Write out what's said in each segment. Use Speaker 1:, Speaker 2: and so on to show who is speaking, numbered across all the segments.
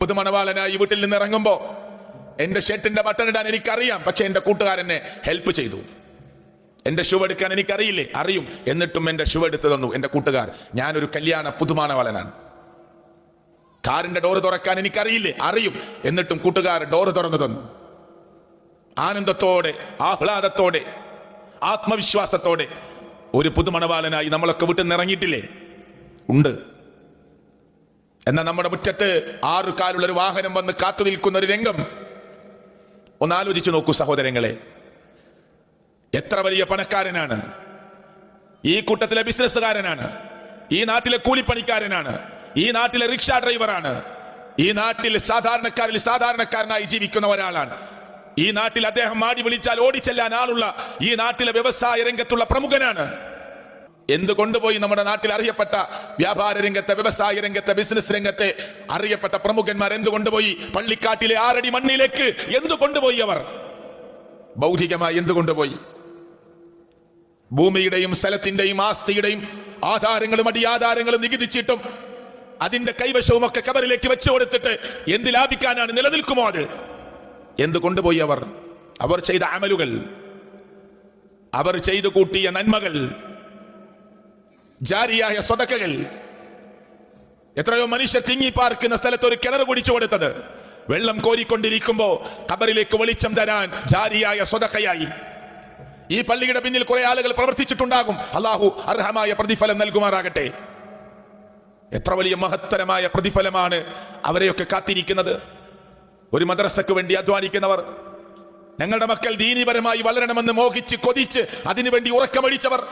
Speaker 1: പുതുമണവാളനായി വീട്ടിൽ നിന്ന് ഇറങ്ങുമ്പോ എന്റെ ഷെട്ടിന്റെ ബട്ടൺ ഇടാൻ എനിക്കറിയാം. പക്ഷെ എന്റെ കൂട്ടുകാരനെ ഹെൽപ്പ് ചെയ്തു. എന്റെ ഷൂ എടുക്കാൻ എനിക്കറിയില്ലേ? അറിയും. എന്നിട്ടും എന്റെ ഷൂ എടുത്തു തന്നു. എന്റെ കൂട്ടുകാർ ഞാനൊരു കല്യാണ പുതുമണവാളനാണ്. കാറിന്റെ ഡോറ് തുറക്കാൻ എനിക്കറിയില്ലേ? അറിയും. എന്നിട്ടും കൂട്ടുകാർ ഡോറ് തുറന്നു തന്നു. ആനന്ദത്തോടെ ആഹ്ലാദത്തോടെ ആത്മവിശ്വാസത്തോടെ ഒരു പുതുമണവാളനായി നമ്മളൊക്കെ വിട്ടു നിറങ്ങിയിട്ടില്ലേ ഉണ്ട്. എന്നാൽ നമ്മുടെ മുറ്റത്ത് ആറു കാലുള്ള ഒരു വാഹനം വന്ന് കാത്തു നിൽക്കുന്ന ഒരു രംഗം. ഒന്ന് ആലോചിച്ചു നോക്കൂ സഹോദരങ്ങളെ. എത്ര വലിയ പണക്കാരനാണ്. ഈ കൂട്ടത്തിലെ ബിസിനസ്സുകാരനാണ്. ഈ നാട്ടിലെ കൂലിപ്പണിക്കാരനാണ്. ഈ നാട്ടിലെ റിക്ഷ ഡ്രൈവറാണ്. ഈ നാട്ടിൽ സാധാരണക്കാരിൽ സാധാരണക്കാരനായി ജീവിക്കുന്ന ഒരാളാണ്. ഈ നാട്ടിൽ അദ്ദേഹം മാടി വിളിച്ചാൽ ഓടിച്ചെല്ലാൻ ആളുള്ള ഈ നാട്ടിലെ വ്യവസായ രംഗത്തുള്ള പ്രമുഖനാണ്. എന്ത് കൊണ്ടുപോയി നമ്മുടെ നാട്ടിൽ അറിയപ്പെട്ട വ്യാപാര രംഗത്തെ വ്യവസായ രംഗത്തെ ബിസിനസ് രംഗത്തെ അറിയപ്പെട്ട പ്രമുഖന്മാർ എന്ത് കൊണ്ടുപോയി പള്ളിക്കാട്ടിലെ ആറടി മണ്ണിലേക്ക് എന്ത് കൊണ്ടുപോയി അവർ? ഭൗതികമായി എന്ത് കൊണ്ടുപോയി ഭൂമിയുടെയും സ്ഥലത്തിന്റെയും ആസ്തിയുടെയും ആധാരങ്ങളും അടിയാധാരങ്ങളും നികുതിച്ചിട്ടും അതിന്റെ കൈവശവും ഒക്കെ കബറിലേക്ക് വെച്ചു കൊടുത്തിട്ട് എന്ത് ലാഭിക്കാനാണ് നിലനിൽക്കുമോ അത്? എന്ത് കൊണ്ടുപോയി അവർ? അവർ ചെയ്ത അമലുകൾ. അവർ ചെയ്തു കൂട്ടിയ നന്മകൾ. ജാരിയായ സ്വതക്കകൾ. എത്രയോ മനുഷ്യർ തിങ്ങി പാർക്കുന്ന സ്ഥലത്ത് ഒരു കിണർ കുടിച്ചു കൊടുത്തത്. വെള്ളം കോരിക്കൊണ്ടിരിക്കുമ്പോ കബറിലേക്ക് വെളിച്ചം തരാൻ ജാരിയായ സ്വതക്കയായി. ഈ പള്ളിയുടെ പിന്നിൽ കുറെ ആളുകൾ പ്രവർത്തിച്ചിട്ടുണ്ടാകും. അള്ളാഹു അർഹമായ പ്രതിഫലം നൽകുമാറാകട്ടെ. എത്ര വലിയ മഹത്തരമായ പ്രതിഫലമാണ് അവരെയൊക്കെ കാത്തിരിക്കുന്നത്. ഒരു മദ്രസക്ക് വേണ്ടി അധ്വാനിക്കുന്നവർ ഞങ്ങളുടെ മക്കൾ ദീനിപരമായി വളരണമെന്ന് മോഹിച്ച് കൊതിച്ച് അതിനുവേണ്ടി ഉറക്കമടിച്ചവർ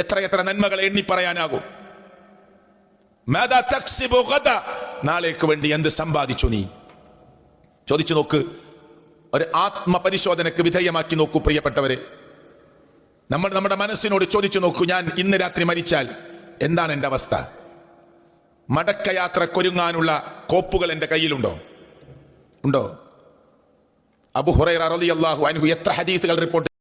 Speaker 1: എത്ര എത്ര നന്മകൾ എണ്ണി പറയാനാകും? നാളേക്ക് വേണ്ടി എന്ത് സമ്പാദിച്ചു നീ? ചോദിച്ചു നോക്ക്. ഒരു ആത്മപരിശോധനക്ക് വിധേയമാക്കി നോക്കൂ പ്രിയപ്പെട്ടവരെ. നമ്മൾ നമ്മുടെ മനസ്സിനോട് ചോദിച്ചു നോക്കൂ ഞാൻ ഇന്ന് രാത്രി മരിച്ചാൽ എന്താണ് എന്റെ അവസ്ഥ? മടക്കയാത്രക്കൊരുങ്ങാനുള്ള കോപ്പുകൾ എന്റെ കയ്യിലുണ്ടോ? ഉണ്ടോ? അബു ഹുറൈറ റളിയല്ലാഹു അൻഹു എത്ര ഹദീസുകൾ റിപ്പോർട്ട്